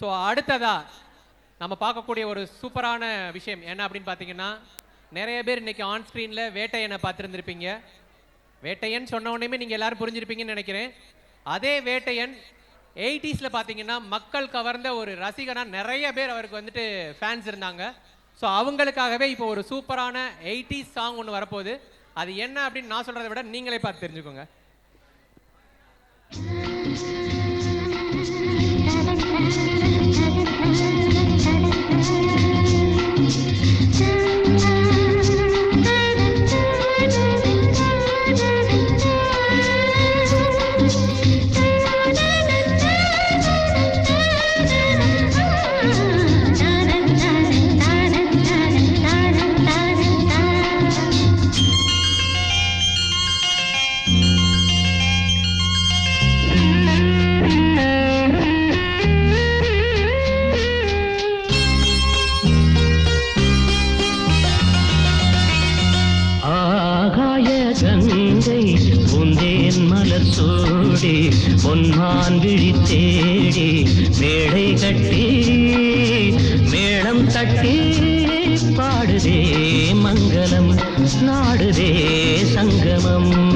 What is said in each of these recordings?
So அடுத்ததா நம்ம பார்க்கக்கூடிய ஒரு சூப்பரான விஷயம் என்ன அப்படின்னு பார்த்தீங்கன்னா நிறைய பேர் இன்னைக்கு ஆன் ஸ்க்ரீனில் வேட்டையனை பார்த்துருந்துருப்பீங்க. வேட்டையன் சொன்ன உடனே நீங்கள் எல்லாரும் புரிஞ்சிருப்பீங்கன்னு நினைக்கிறேன். அதே வேட்டையன் எயிட்டிஸில் பார்த்தீங்கன்னா மக்கள் கவர்ந்த ஒரு ரசிகனாக நிறைய பேர் அவருக்கு வந்துட்டு ஃபேன்ஸ் இருந்தாங்க. ஸோ அவங்களுக்காகவே இப்போ ஒரு சூப்பரான எயிட்டிஸ் சாங் ஒன்று வரப்போகுது. அது என்ன அப்படின்னு நான் சொல்கிறத விட நீங்களே பார்த்து தெரிஞ்சுக்கோங்க. கங்கை உந்தேன் மலர் சூடி பொன்மான் விழி தேடி மேடை கட்டி மேளம் தட்டி பாடுதே மங்களம் நாடுதே சங்கமம்.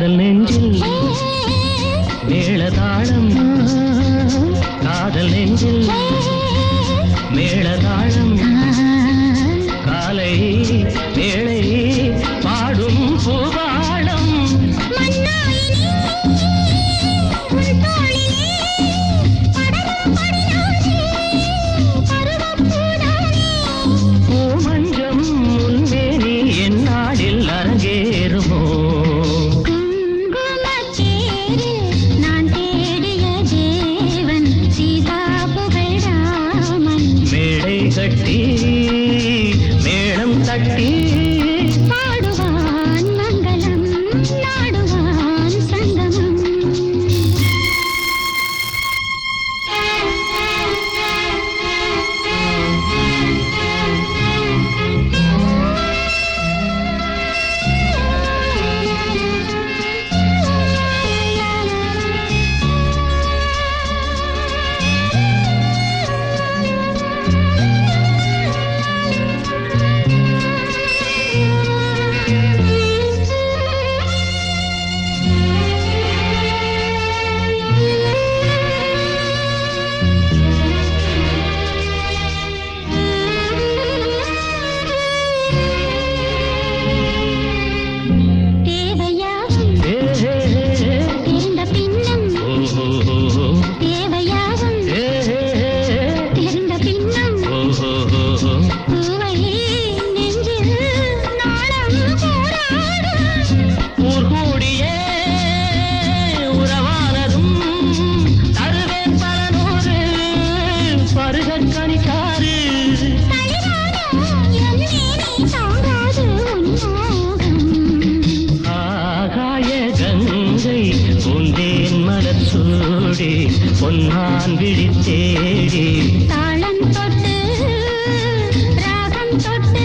காதல் நெஞ்சில் மேளதாளம் காதல் நெஞ்சில் மேடை கட்டி மேளம் தட்டி பொன்மான் விழி தேடி தாளம் தொட்டு ராகம் தொட்டு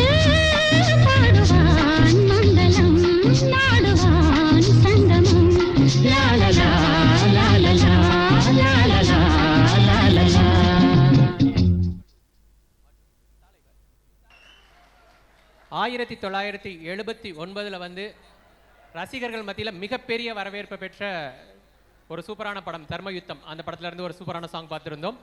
பாடுவான் மங்களம் நாடுவான் சங்கமம் லாலலா, லாலலா, லாலலா, லாலலா. ஆயிரத்தி தொள்ளாயிரத்தி எழுபத்தி ஒன்பதில் வந்து ரசிகர்கள் மத்தியில் மிகப்பெரிய வரவேற்பு பெற்ற ஒரு சூப்பரான படம் தர்மயுத்தம். அந்த படத்துல இருந்து ஒரு சூப்பரான சாங் பார்த்துருந்தோம்.